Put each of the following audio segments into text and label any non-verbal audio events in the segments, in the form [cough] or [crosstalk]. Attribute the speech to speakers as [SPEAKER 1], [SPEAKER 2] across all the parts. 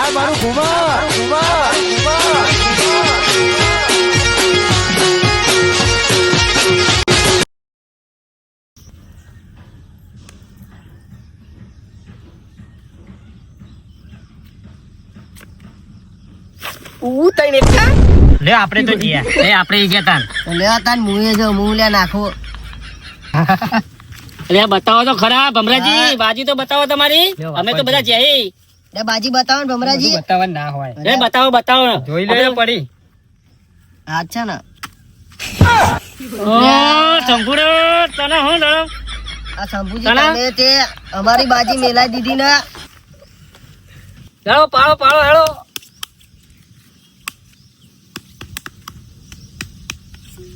[SPEAKER 1] આ મારું ઘુમા ઘુમા
[SPEAKER 2] લે આપણે તો ગયા. લે આપણે ગયા તાન.
[SPEAKER 3] લેવા તાન મુએ જો મું લે નાખો.
[SPEAKER 2] લે બતાવો તો ખરા ભમરાજી. બાજી તો બતાવો તમારી. અમે તો. બધા જઈ
[SPEAKER 3] લે બાજી બતાવો ને ભમરાજી.
[SPEAKER 4] બતાવવા ના હોય.
[SPEAKER 2] લે બતાવો બતાવો.
[SPEAKER 4] જોઈ લે પડી.
[SPEAKER 3] હા છે ને.
[SPEAKER 2] ઓ શંકુડો તને હું લડો
[SPEAKER 3] આ શંભુજી? તમે તે અમારી બાજી મેલાઈ દીધી ને.
[SPEAKER 2] ચાલો પાળો પાળો હેડો.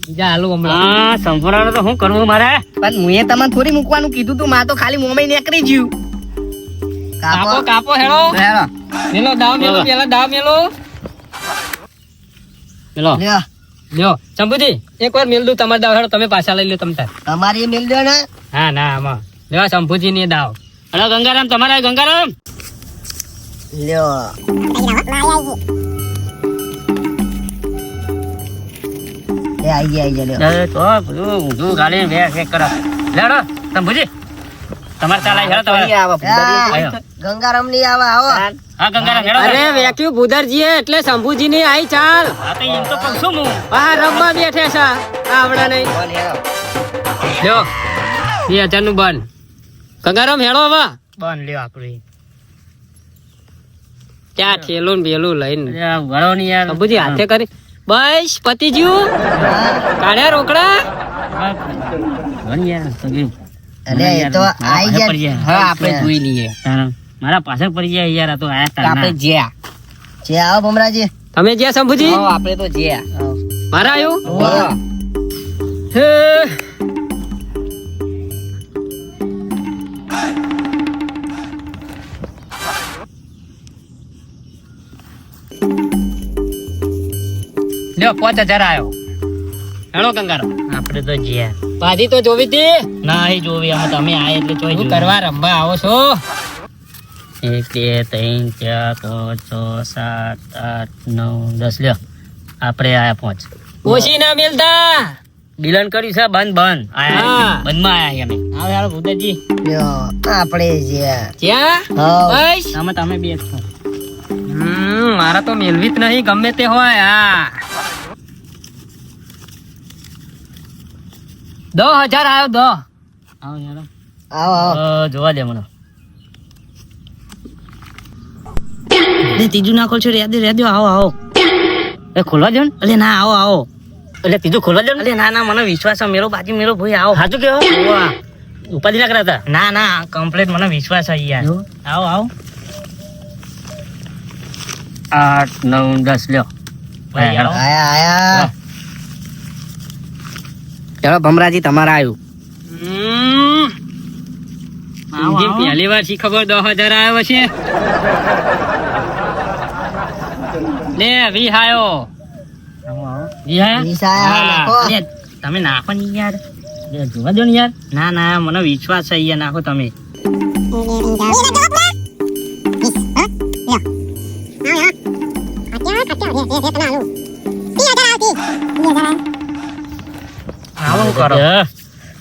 [SPEAKER 4] બીજા હાલો હમણાં.
[SPEAKER 2] હા તો શું કરવું મારે?
[SPEAKER 3] પણ મુએ તમને થોડી મૂકવાનું કીધું તું માં તો ખાલી મોમે નીકળી ગયું.
[SPEAKER 4] કાપો.
[SPEAKER 3] કાપો
[SPEAKER 4] હેડો
[SPEAKER 3] હેરો.
[SPEAKER 4] મેલો દાવ મેલો. પેલા દાવ મેલો.
[SPEAKER 2] લો
[SPEAKER 3] લ્યો.
[SPEAKER 4] લ્યો. ચંપુજી એક વાર મેલ દઉં તમારે દાવ. હેડો તમે પાછા લઈ લો તમ તાર.
[SPEAKER 3] તમારી મેલ દો ને.
[SPEAKER 4] હા ના આમાં. લેવા ચંપુજી ની દાવ.
[SPEAKER 2] હેલો ગંગારામ તમારા ગંગારામ?
[SPEAKER 3] લ્યો. એ આઈ ગયા આઈ ગયા લ્યો.
[SPEAKER 2] તો બધું ઊંધું ગાળી બે વેક કરો. લેડો ચંપુજી તમારે ચાલે હેડો તમારે.
[SPEAKER 3] આ, ગંગારામની આવા આવો
[SPEAKER 2] હા ગંગારામ હેડો
[SPEAKER 4] અરે વેક્યુ ભૂદરજી એટલે શંભુજી ની આઈ ચાલ.
[SPEAKER 2] હા તો એમ તો છું હું?
[SPEAKER 4] બહાર રમવા બેઠે છે. આવડા નહીં. લ્યો બે હજારનું બન ગંગારામ હેડો હવે.
[SPEAKER 2] બન લ્યો આપણું.
[SPEAKER 4] ત્યાં ઠેલું ને બેલું લઈને?
[SPEAKER 2] અરે વળો ની યાર.
[SPEAKER 4] શંભુજી હાથે કરી. બસ પતિજ્યું કાઢ્યા રોકડા?
[SPEAKER 2] વળી યાર તો
[SPEAKER 3] અરે એ તો આઈ ગયા.
[SPEAKER 4] હા આપણે જોઈ લઈએ.
[SPEAKER 2] મારા પાછળ પડી જાય યાર આ તો આયા તાર આપણે
[SPEAKER 4] જ્યા.
[SPEAKER 3] જે આવો ભમરાજી.
[SPEAKER 4] તમે જ્યાં શંભુજી?
[SPEAKER 3] આપણે તો જ્યા.
[SPEAKER 4] મારા આવ્યું હે. લ્યો પાંચ હજાર આવ્યો હેલો કંગારો.
[SPEAKER 2] આપણે તો જ્યા.
[SPEAKER 4] ભાજી તો જોવી હતી.
[SPEAKER 2] ના એ જોવી અમે તમે આયા એટલે જોઈ
[SPEAKER 4] કરવા રમવા આવો છો.
[SPEAKER 2] એક બે ત્રણ ચાર પાંચ છ સાત આઠ નવ દસ. લ્યો આપણે આયા પાંચ.
[SPEAKER 4] ઓછી ના મિલતા.
[SPEAKER 2] ડીલન કર્યું છે બંધ બંધ. આયા
[SPEAKER 4] હા.
[SPEAKER 2] બંધમાં આયા અમે આવે યાર ભૂદેજી
[SPEAKER 3] લ્યો આપણે જ્યાં
[SPEAKER 4] જ્યાં
[SPEAKER 2] અમે તમે બે છો.
[SPEAKER 4] હમ મારા તો મેલવી જ નહીં ગમે તે હોય હા. દસ હજાર આવ્યો દો
[SPEAKER 2] આવો યાર
[SPEAKER 3] આવો આવો.
[SPEAKER 2] જોવા દે મને. લે ત્રીજું ના ખોલશો રેડી રેદો આવો આવો. એ ખોલવા દો ને. અરે ના આવો આવો. એટલે ત્રીજું ખોલવા દો ને. અરે ના ના મને વિશ્વાસ છે. મેરો બાજી મેરો ભાઈ આવો. સાચું કેવો? ઉપાધિ ના કરાતા? ના ના કમ્પ્લેટ મને વિશ્વાસ છે યાર. આવો આવો. આઠ નવ દસ લ્યો.
[SPEAKER 3] આયા આયા. ચલો ભમરાજી તમારા આવ્યું.
[SPEAKER 4] પહેલી વાર શી ખબર? દસ હજાર આવ્યો છે લે વી આયો
[SPEAKER 2] જી હા
[SPEAKER 3] વીસ આયા,
[SPEAKER 2] હા.
[SPEAKER 3] નાખો.
[SPEAKER 2] લે, તમે નાખો ને યાર જોવા દો ને યાર ના ના મને વિશ્વાસ છે યાર નાખો તમે આવું કરો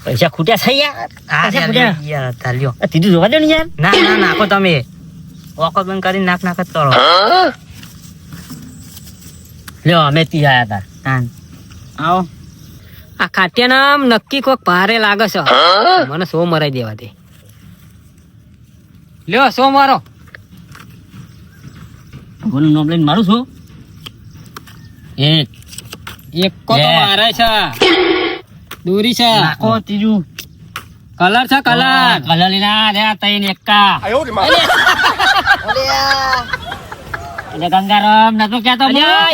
[SPEAKER 2] પૈસા ખૂટ્યા છે યાર ત્રીજું જોવા દો ને યાર ના ના નાખો તમે ઓકો બંધ કરી નાખ નાખ જ કરો લ્યો અમે તી આયા તા તાન. આવો.
[SPEAKER 4] આ ખાટિયા નામ નક્કી કોક ભારે લાગે છે. મને સો મરાઈ દેવા દે? લ્યો સો મારો?
[SPEAKER 2] બોલ નોમ લઈને મારું છું એક
[SPEAKER 4] એક કો તો મારે છે. દૂરી છે.
[SPEAKER 2] નાખો ત્રીજું.
[SPEAKER 4] કલર છે કલર.
[SPEAKER 2] કલર લઈને આ રે આ ત્રણ એકા
[SPEAKER 3] અલ્યા.
[SPEAKER 2] એટલે ગંગારામ નતો
[SPEAKER 4] કેતો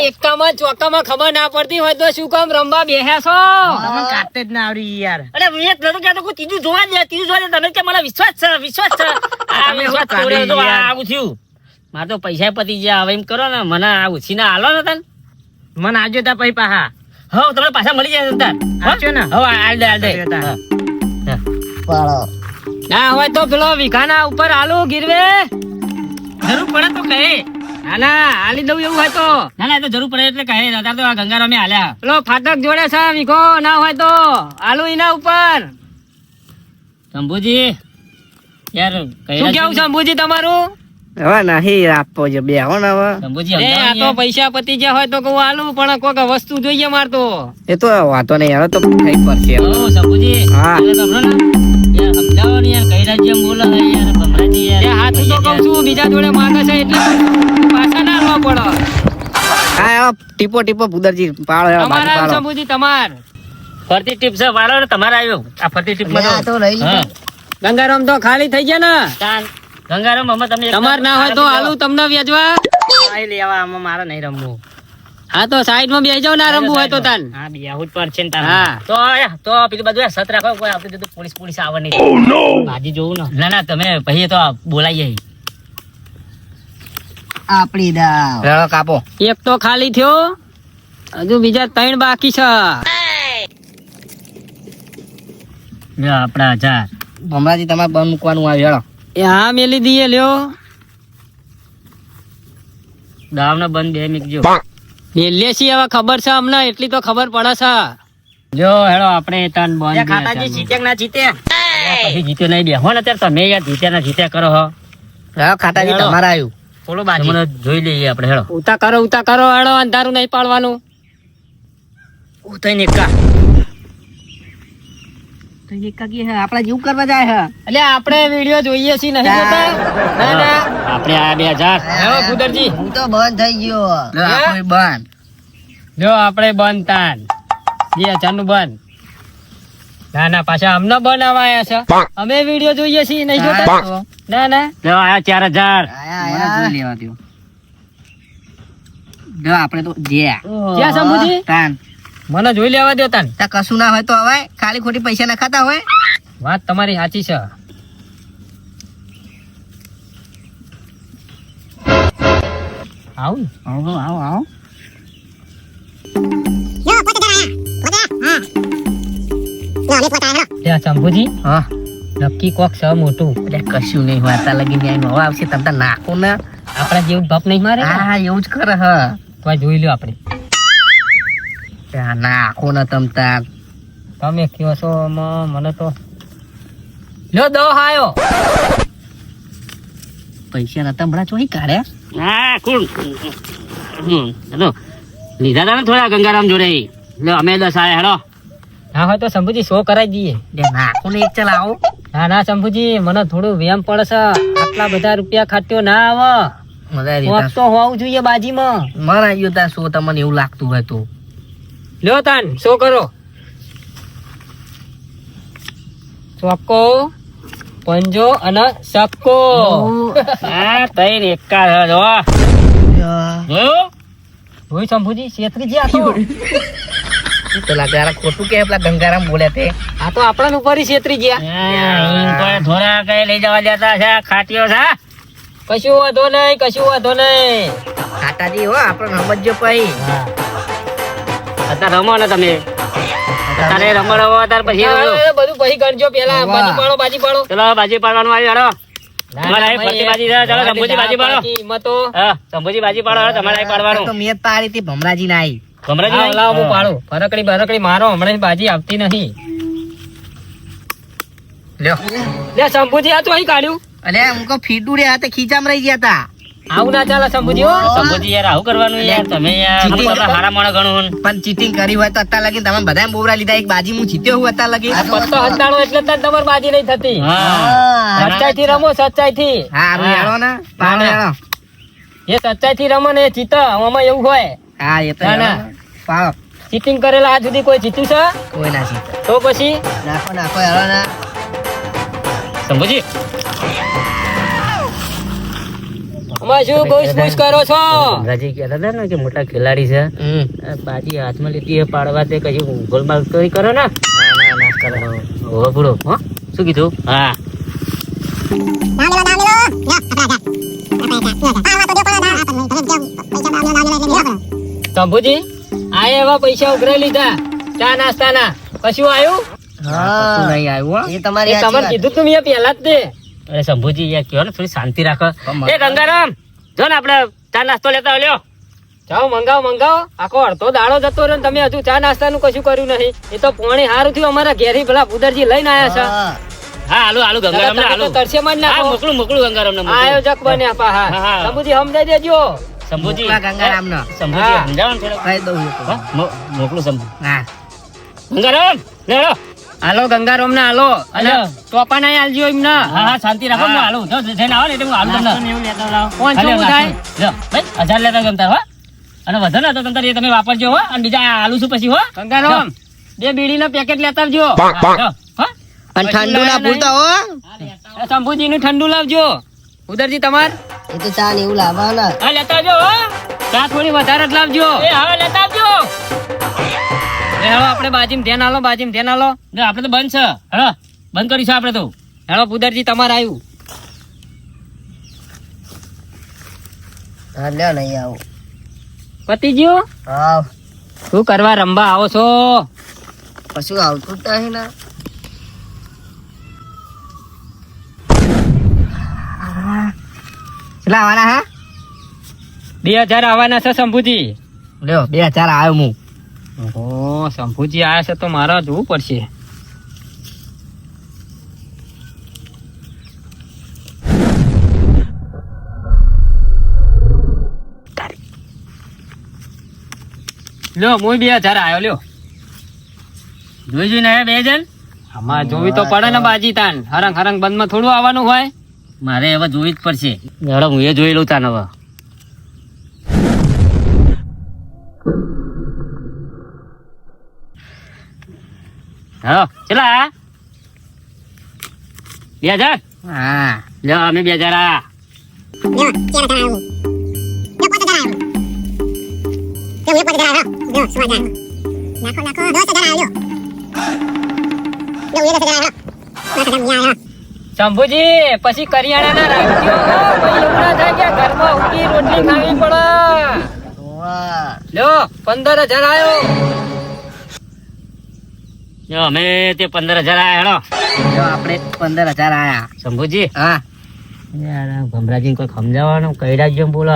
[SPEAKER 4] એકામાં ચોકામાં ખબર ના પડતી હોય તો શું કામ રમવા બેહ્યા છો?
[SPEAKER 2] તમને કાઢતે જ ના આવડી યાર. અરે એક નતો કેતો કોઈ ત્રીજું જોવા દે ત્રીજું જોવા દે તમે કે મને વિશ્વાસ છે વિશ્વાસ છે. [laughs] આ વિશ્વાસ તોડ્યો તો? આવું થયું. માર તો પૈસા પતી ગયા હવે એમ કરો ને મને આ ઉછીના હાલો ને તને.
[SPEAKER 4] મને આજો તા પૈ પાહા.
[SPEAKER 2] હો તમને પાછા મળી જાય તાર.
[SPEAKER 4] આવજો ને.
[SPEAKER 2] હવે આલ દે આલ દે.
[SPEAKER 3] પાડો.
[SPEAKER 4] ના હોય તો પેલો વિઘાના ઉપર આલુ ગીરવે.
[SPEAKER 2] જરૂર પડે તો કહે.
[SPEAKER 4] ના ના હાલી દઉં એવું હોય તો.
[SPEAKER 2] ના ના એ તો જરૂર પડે એટલે કહે દાદા તો આ ગંગારામે હાલ્યા.
[SPEAKER 4] પેલો ફાટક જોડે છે વીઘો ના હોય તો. આલુ એના ઉપર.
[SPEAKER 2] શંભુજી યાર
[SPEAKER 4] શું કેવું શંભુજી તમારું?
[SPEAKER 3] હવે નહીં આપવો છે બે હો ને હવે.
[SPEAKER 4] એ આ તો પૈસા પતી ગયા હોય તો કહું આલુ પણ કોઈક વસ્તુ જોઈએ મારતો
[SPEAKER 3] એ તો વાતો નહીં હવે તો થઈ પડશે
[SPEAKER 2] ઓ શંભુજી
[SPEAKER 3] હા.
[SPEAKER 2] યાર ગભરો ના. યાર સમજાવો ને યાર કઈ રાજ્ય બોલે યાર ભમરાજી યાર.
[SPEAKER 4] એ તો કઉ છું બીજા જોડે માગે છે એટલે પડે.
[SPEAKER 3] હા ટીપો ટીપો ભૂદરજી પાળો હવે
[SPEAKER 4] તમારા
[SPEAKER 2] ફરતી ટીપ છે વાળો ને તમારે આવ્યો. આ ફરતી
[SPEAKER 3] ટીપમાં તો.
[SPEAKER 2] લઈ
[SPEAKER 4] ગંગારામ તો ખાલી થઈ ગયા ને.
[SPEAKER 2] ગંગારામ અમે તમને
[SPEAKER 4] તમાર ના હોય તો આલુ તમને વેચવા
[SPEAKER 2] આઈ લેવા આમાં મારે નહીં રમવું.
[SPEAKER 4] હા તો સાઈડમાં બેસી જાવ ના રમવું હોય તો તાન.
[SPEAKER 2] હા બી આવું જ પડશે ને તારે.
[SPEAKER 4] હા.
[SPEAKER 2] તો તો પેલી બાજુ સત રાખો કોઈ આપણે પોલીસ પોલીસ આવે નહીં બાજી જોવું ને. ના ના તમે પછી તો બોલાઈએ.
[SPEAKER 3] આપડી દાવ. રેડો કાપો.
[SPEAKER 4] એક તો ખાલી થયો. હજુ બીજા ત્રણ બાકી છે.
[SPEAKER 2] લ્યો આપડા હજાર.
[SPEAKER 3] ભમરાજી તમારે બંધ મૂકવાનું આવે હેડો
[SPEAKER 4] એ હા મેલી દઈએ લ્યો.
[SPEAKER 2] દાવને બંધ બે મૂકજો.
[SPEAKER 4] મેલીએ છીએ હવે ખબર છે અમને એટલી તો ખબર પડે છે.
[SPEAKER 2] જો હેડો આપણે તન બંધ
[SPEAKER 3] ખાતાજી જીતે કે ના જીતે
[SPEAKER 2] પછી જીત્યો નહીં બે. હો ને અત્યારે તમે યાર જીત્યા ના જીત્યા કરો હો.
[SPEAKER 3] ખાતાજી
[SPEAKER 2] તમારા
[SPEAKER 3] તમારે આવ્યું
[SPEAKER 2] થોડો બાજી. જોઈ લઈએ આપણે હેડો.
[SPEAKER 4] ઉતા કરો ઉતા કરો હેડો અંધારું નહીં પાડવાનું.
[SPEAKER 2] ઉતાઈ એકા.
[SPEAKER 3] તો એકાકી હે આપણે જીવ કરવા જાય હે.
[SPEAKER 4] એટલે આપણે વીડિયો જોઈએ છીએ નહીં જોતા? ના. ના
[SPEAKER 2] આપણે આ બે હજાર.
[SPEAKER 4] હેડો કુદરજી
[SPEAKER 3] હું તો બંધ થઈ ગયો. આપણે બંધ.
[SPEAKER 4] જો આપણે બંધ તાન. બે હજારનું બંધ. ના ના પાછા અમને બનાવાયા છે. અમે વીડિયો જોઈએ છીએ નહીં જોતા? ના ના.
[SPEAKER 2] લ્યો આયા ચાર હજાર.
[SPEAKER 3] મને જોઈ લેવા દ્યો. જો આપણે તો જે
[SPEAKER 4] ક્યાં શંભુજી
[SPEAKER 3] તાન.
[SPEAKER 4] મને જોઈ લેવા દો તાન.
[SPEAKER 3] તા કશું ના હોય તો હવે ખાલી ખોટી પૈસા ના ખાતા હોય.
[SPEAKER 4] વાત તમારી સાચી છે. આવું
[SPEAKER 3] આવો આવો આવો.
[SPEAKER 4] ત્યાં શંભુજી.
[SPEAKER 3] હા.
[SPEAKER 4] નક્કી કોક છે મોટું.
[SPEAKER 3] એટલે કશું નહીં અત્યારે લગી ન્યાય નવા આવશે તમે તાર નાખો ને.
[SPEAKER 4] આપણા જેવું ભપ નહીં મારે?
[SPEAKER 3] હા એવું જ કરે હ.
[SPEAKER 4] તો જોઈ લો આપણે.
[SPEAKER 3] નાખો ને તમ તાર
[SPEAKER 4] તમે કયો છો મને તો લ્યો દો હાયો
[SPEAKER 3] પૈસા નતા હમણાં ચોઈ કાઢ્યા
[SPEAKER 2] હા કોણ? હેલો લીધા તા ને થોડા ગંગારામ જોડે. લ્યો અમે દસ આયા હેડો.
[SPEAKER 4] ના હોય તો શંભુજી શો કરાવી દઈએ.
[SPEAKER 3] લે નાખો ને એક ચલાવો.
[SPEAKER 4] ના ના શંભુજી મને થોડું વ્યાયામ પડે છે આટલા બધા રૂપિયા ખાટ્યો ના આવે.
[SPEAKER 3] મજા આવી
[SPEAKER 4] કોક તો હોવું જોઈએ બાજીમાં.
[SPEAKER 3] મરા ગયો તાર શું તમને એવું લાગતું હોય તો.
[SPEAKER 4] લ્યો તાન શું કરો. ચોક્કો પંજો અને સક્કો.
[SPEAKER 2] હા તઈ રેકા જો. જોયું?
[SPEAKER 4] શંભુજી શેત્રીજી આ તો. [laughs]
[SPEAKER 3] પેલા ગારા ખોટું કે પેલા ગંગારામ બોલ્યા તે.
[SPEAKER 4] આ તો આપણા ઉપર છેતરી
[SPEAKER 2] ગયા. ઈ કોઈ લઈ જવા દેતા છે ખાટીઓ છે
[SPEAKER 4] કશું વાંધો નહીં કશું વાંધો નહીં.
[SPEAKER 3] ખાટાજી હો આપણે રમજો પઈ
[SPEAKER 2] અત્યારે રમો ને તમે. અત્યારે રમો રમો અત્યારે પછી
[SPEAKER 4] બધું પછી ગણજો પેલા. બાજી પાડો બાજી પાડો.
[SPEAKER 2] ચલો બાજી પાડવાનું આવી હેડો તમારે બાજી પાડો. તમારે પાડવાનું.
[SPEAKER 3] મેં તારી ભમરાજી ના આવી
[SPEAKER 2] ગમરાજી
[SPEAKER 4] લાવ? લાવ હું
[SPEAKER 2] પાડો.
[SPEAKER 4] પાડું ફરકડી મારો હમણાં બાજી આવતી નહીં
[SPEAKER 3] લ્યો.
[SPEAKER 4] લે શંભુજી આ તો અહીં કાઢ્યું?
[SPEAKER 3] અલે હું કો ફીડું રે હાથે ખીચામ રહી ગયા તા.
[SPEAKER 4] આવું ના ચાલે હો.
[SPEAKER 2] શંભુજી યાર આવું કરવાનું યાર. તમે યાર. હારા મોણા ગણું
[SPEAKER 3] પણ ચીટિંગ કરી હોય તો અત્યાર લગી તમે બધા બોવરા લીધા. એક બાજી હું જીત્યો હું અત્યાર લગી
[SPEAKER 4] પત્તો હતાડો એટલે તો તમાર બાજી નહીં થતી. સચ્ચાઈ થી રમો સચ્ચાઈ થી
[SPEAKER 3] હા. હેળો ને. પાડો હેળો.
[SPEAKER 4] એ સચ્ચાઈ થી રમો ને જીત આમાં એવું હોય.
[SPEAKER 3] હા એ તો
[SPEAKER 4] ના, ના.
[SPEAKER 3] પાડો
[SPEAKER 4] ચીટિંગ કરેલા આજ સુધી કોઈ જીત્યું છે
[SPEAKER 3] કોઈ ના જીતે
[SPEAKER 4] તો પછી
[SPEAKER 3] નાખો નાખો હેલો ના
[SPEAKER 4] સમજી શું કરો છો
[SPEAKER 2] ગંગાજી કહેતા હતા ને કે મોટા ખેલાડી છે બાજી હાથમાં લીધી એ પાડવા તે કઈ ગોલમાલ તો કરો ને
[SPEAKER 3] ના ના ના કરો
[SPEAKER 2] હોવે પૂરો હો શું કીધું હા
[SPEAKER 4] શંભુજી આ એવા પૈસા ઉઘરાઈ લીધા. ચા નાસ્તાના. કશું આવ્યું
[SPEAKER 3] કશું નહીં આવ્યું
[SPEAKER 4] એ તમારે કીધું તું મેં પહેલા જ તે.
[SPEAKER 2] અરે શંભુજી યાર કયો ને થોડી શાંતિ રાખો. એ ગંગારામ જો ને આપણે ચા નાસ્તો લેતા લ્યો.
[SPEAKER 4] જાઓ મંગાવો મંગાવો. આખો અડધો દાડો જતો રહ્યો ને તમે હજુ ચા નાસ્તાનું કશું કર્યું નહીં. એ તો પોણી સારું થયું અમારા ઘેરી પેલા ભૂદરજી લઈને આયા છે.
[SPEAKER 3] હા.
[SPEAKER 2] હા હાલો હાલો ગંગારામ હાલો.
[SPEAKER 4] તરસે માં ના
[SPEAKER 2] મોકલું મોકલું ગંગારામ ને
[SPEAKER 4] આયોજક બન્યા પા
[SPEAKER 2] હા,
[SPEAKER 4] શંભુજી સમજાઈ દેજો.
[SPEAKER 2] શંભુજી
[SPEAKER 3] મોકલા ગંગારામને.
[SPEAKER 2] શંભુજી સમજાવો ને
[SPEAKER 3] કહી દઉં એ તો.
[SPEAKER 2] હા, મો- મોકલું શંભુ
[SPEAKER 3] હા.
[SPEAKER 2] ગંગારામ લે
[SPEAKER 4] હાલો ગંગારામ ને હાલો. અને
[SPEAKER 2] હાલો.
[SPEAKER 4] ટોપા ના
[SPEAKER 2] હા હા શાંતિ રાખો
[SPEAKER 4] હા.
[SPEAKER 2] હું જો જઈને આવો ને એટલે હું હાલું તમને.
[SPEAKER 4] કોણ શું થાય?
[SPEAKER 2] નાસ્તો. ભાઈ હજાર લેતા ગમતા હો. અને વધુ ના તો તમતાર એ તમે વાપરજો હો. અને બીજા આલુ શું પછી હો.
[SPEAKER 4] ગંગારામ બે બીડી નું પેકેટ લેતા આવજો?
[SPEAKER 3] અને ઠંડુ ના ભૂલતા હો.
[SPEAKER 4] શંભુજી નું ઠંડુ લાવજો. ઉદરજી તમાર?
[SPEAKER 3] એ તો ચા ને એવું લાવવાના.
[SPEAKER 2] હા લેતા આવજો હો.
[SPEAKER 4] ચા થોડી વધારે જ લાવજો.
[SPEAKER 2] એ હવે લેતા આવજો.
[SPEAKER 4] એ હેલો આપણે બાજીમ ધ્યાન આલો બાજીમ ધ્યાન આલો.
[SPEAKER 2] ને આપણે તો બંધ છે. હેડો બંધ કરીશું આપણે તો.
[SPEAKER 4] હેલો પુદરજી તમારે આવ્યું
[SPEAKER 3] હા લ્યો નહીં આવું.
[SPEAKER 4] પતિ ગયો
[SPEAKER 3] હા.
[SPEAKER 4] શું કરવા રંબા આવો છો?
[SPEAKER 3] કશું આવતું જ નહીં ને. કેટલા આવવાના હા?
[SPEAKER 4] બે હજાર આવવાના છે શંભુજી.
[SPEAKER 3] લ્યો બે હજાર આવ્યો હું
[SPEAKER 4] ઓ શંભુજી આવ્યા છે તો મારે જોવું પડશે. લ્યો હું બે હજાર આવ્યો લ્યો.
[SPEAKER 2] જોઈ જોઈને ને બે જણ?
[SPEAKER 4] આમાં જોવી તો પડે ને બાજી તાન હરંગ હરંગ બંધમાં થોડું આવવાનું હોય.
[SPEAKER 2] મારે હવે જોવી જ પડશે. હેડો હું એ જોઈ લઉં તાન હવે. ચલા બે હજાર?
[SPEAKER 3] હા.
[SPEAKER 2] લ્યો અમે બે હજાર આયા
[SPEAKER 4] શંભુજી પછી કરિયાણા ના રાખજો એવું ના થાય કે ઘરમાં ઊંઘી રોટલી ખાવી પડે. લ્યો પંદર હજાર આવ્યો
[SPEAKER 2] અમે તે પંદર હજાર આયા હેડો.
[SPEAKER 3] આપણે પંદર હજાર આયા.
[SPEAKER 2] શંભુજી.
[SPEAKER 3] હા.
[SPEAKER 2] યાર કોઈ સમજાવવાનું કઈ જેમ બોલો.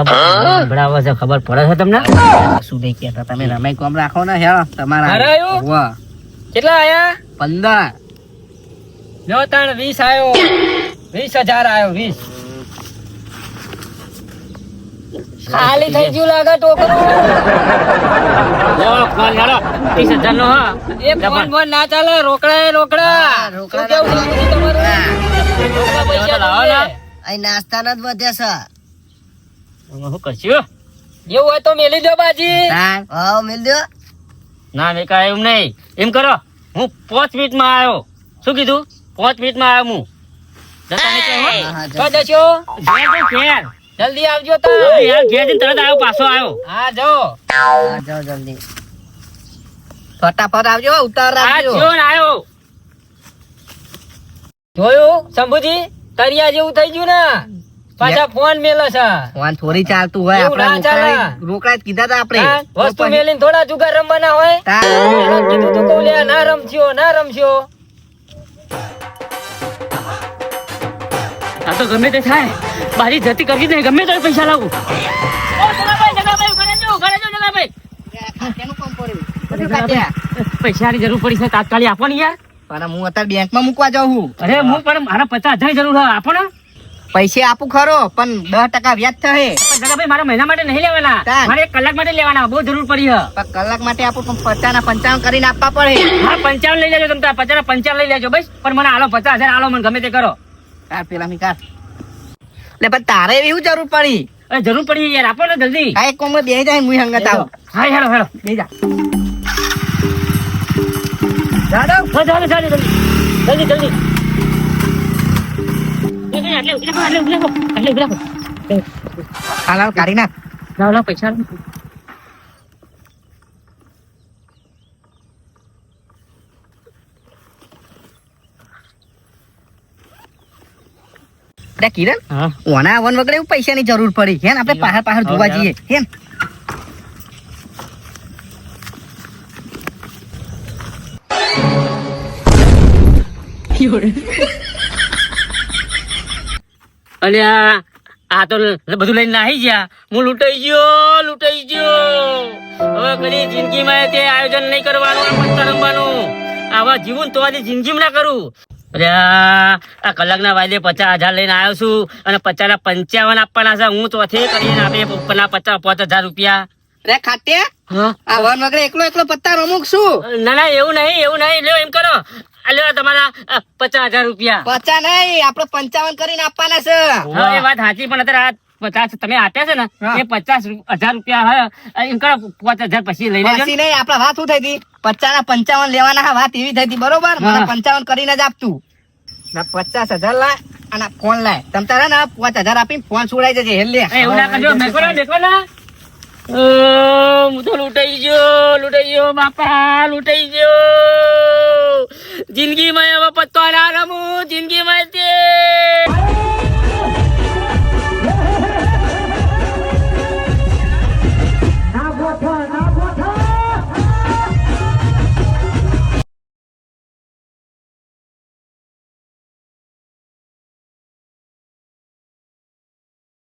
[SPEAKER 2] છે ખબર પડે છે તમને?
[SPEAKER 3] શું નહીં કહેતા તમે રમાઈ કોમ રાખો ને હેળો તમારા
[SPEAKER 4] કેટલા આયા?
[SPEAKER 3] પંદર.
[SPEAKER 4] લ્યો તાણ વીસ આવ્યો વીસ હજાર આવ્યો વીસ. ખાલી થઈ ગયું લાગે ટોકરું.
[SPEAKER 2] ફોન હેડો ત્રીસ હજાર નો હા.
[SPEAKER 4] એ ફોન બોન ના ચાલે રોકડા એ રોકડા.
[SPEAKER 3] રોકડા
[SPEAKER 4] શું કેવું શંભુજી તમારું? પૈસા
[SPEAKER 2] લાવો ને.
[SPEAKER 3] જ વધ્યા
[SPEAKER 2] સર કરશું
[SPEAKER 4] એવું હોય તો મેલી દો બાજી.
[SPEAKER 3] હા મિલ દો.
[SPEAKER 2] ના મેં કાંઈ એમ નહીં. એમ કરો હું પાંચ મિનિટમાં આવ્યો શું કીધું? પાંચ મિનિટમાં આવ્યો હું.
[SPEAKER 4] જલ્દી. આવજો તો.
[SPEAKER 2] યાર ઘેર તરત આવ્યો પાછો આવ્યો
[SPEAKER 4] હા જાઓ
[SPEAKER 3] હા, જલ્દી. ફટાફટ આવજો ઉતાર
[SPEAKER 2] આ
[SPEAKER 3] રાખજો.
[SPEAKER 2] થયો ને આવ્યો
[SPEAKER 4] જોયું? શંભુજી તરિયા જેવું થઈ ગયું ને? પાછા ફોન મેલો છે.
[SPEAKER 3] ફોન થોડી ચાલતું હોય આપણે રોકડા કીધા તા આપણે.
[SPEAKER 4] વસ્તુ
[SPEAKER 3] મેલી
[SPEAKER 4] મેલીને થોડા જુગાર રમવાના હોય. કીધું તું કહું લે, ના રમશો ના રમશો.
[SPEAKER 2] આ તો ગમે તે થાય. બારી જતી કરવી નહીં ગમે તો પૈસા લાવું. ઓ, જગાભાઈ, જગાભાઈ, ઘરે જો, ઘરે જો, જગાભાઈ.
[SPEAKER 3] ખાતાનું કામ પડ્યું. બધું કાઢ્યા.
[SPEAKER 2] પૈસાની જરૂર પડી છે તાત્કાલિક આપો ને યાર.
[SPEAKER 3] પણ હું અત્યારે બેંકમાં મૂકવા જાઉં છું.
[SPEAKER 2] અરે હું પણ મારા પચાસ હજાર જરૂર હોય આપો ને.
[SPEAKER 3] પૈસા આપું ખરો પણ દસ ટકા વ્યાજ થશે.
[SPEAKER 2] જગાભાઈ મારા મહિના માટે નહીં લેવાના. મારે એક કલાક માટે લેવાના બહુ જરૂર પડી છે.
[SPEAKER 3] પણ કલાક માટે આપું પણ પચાસ ના પંચાવન કરીને આપવા પડે.
[SPEAKER 2] હા પંચાવન લઈ લેજો તમે પચાસ ના પંચાવન લઈ લેજો બસ. પણ મને આલો પચાસ હજાર આલો મને ગમે તે કરો.
[SPEAKER 3] કાર પેલા મી કાર લે પણ તારે એવી જરૂર પડી.
[SPEAKER 2] અરે જરૂર પડી યાર આપો ને જલ્દી.
[SPEAKER 3] આ એક કોમ બે જાય હું હંગત આવ.
[SPEAKER 2] હા હેલો હેલો
[SPEAKER 3] બે જા.
[SPEAKER 2] જાડો હા જાડો જલ્દી જલ્દી. જલ્દી પૈસા
[SPEAKER 3] કિરણ ઓના વન વગર એવું પૈસાની જરૂર પડી હે આપણે પહાડ પહાડ જોવા જઈએ હે
[SPEAKER 2] અલ્યા આ તો બધું લઈને નાહી ગયા. હું લૂંટાઈ ગયો લૂંટાઈ ગયો. હવે કદી જિંદગીમાં તે આયોજન નહીં કરવાનું પત્તા રમવાનું. આવા જીવન તો આજે જિંદગીમાં ના કરું. અરે આ કલાકના વાયદે પચાસ હજાર લઈને આવ્યો છું અને પચાસના પંચાવન આપવાના છે. હું ચોથી કરીને આપે ઉપરના પચાસ પાંચ હજાર રૂપિયા.
[SPEAKER 3] રે ખાતે?
[SPEAKER 2] હા.
[SPEAKER 3] આ વન વગર એકલો એકલો પત્તા રમુક શું?
[SPEAKER 2] ના ના એવું નહીં એવું નહીં. લ્યો એમ કરો. આ લ્યો તમારા પચાસ હજાર રૂપિયા.
[SPEAKER 3] પચાસ નહીં આપડે પંચાવન કરીને આપવાના છે.
[SPEAKER 2] એ વાત સાચી પણ અત્યારે પચાસ તમે આપ્યા છે ને એ પચાસ હજાર રૂપિયા પાંચ હજાર પછી લઈ લેજો.
[SPEAKER 3] નહીં આપડે વાત શું થઈ હતી? પચાસ ના પંચાવન લેવાના વાત એવી થઈ હતી બરોબર? પંચાવન કરીને જ આપતું ના પચાસ હજાર લાય અને ફોન લાય. તમ તારે ને પાંચ હજાર આપીને ફોન છોડાઈ જશે હેલ લે.
[SPEAKER 2] એવું ના કરજો મેકો ના હું. તો લૂંટાઈ ગયો લૂંટાઈ ગયો બાપા લૂંટાઈ ગયો. જિંદગીમાં હવે પત્તો ના રમું જિંદગીમાં તે.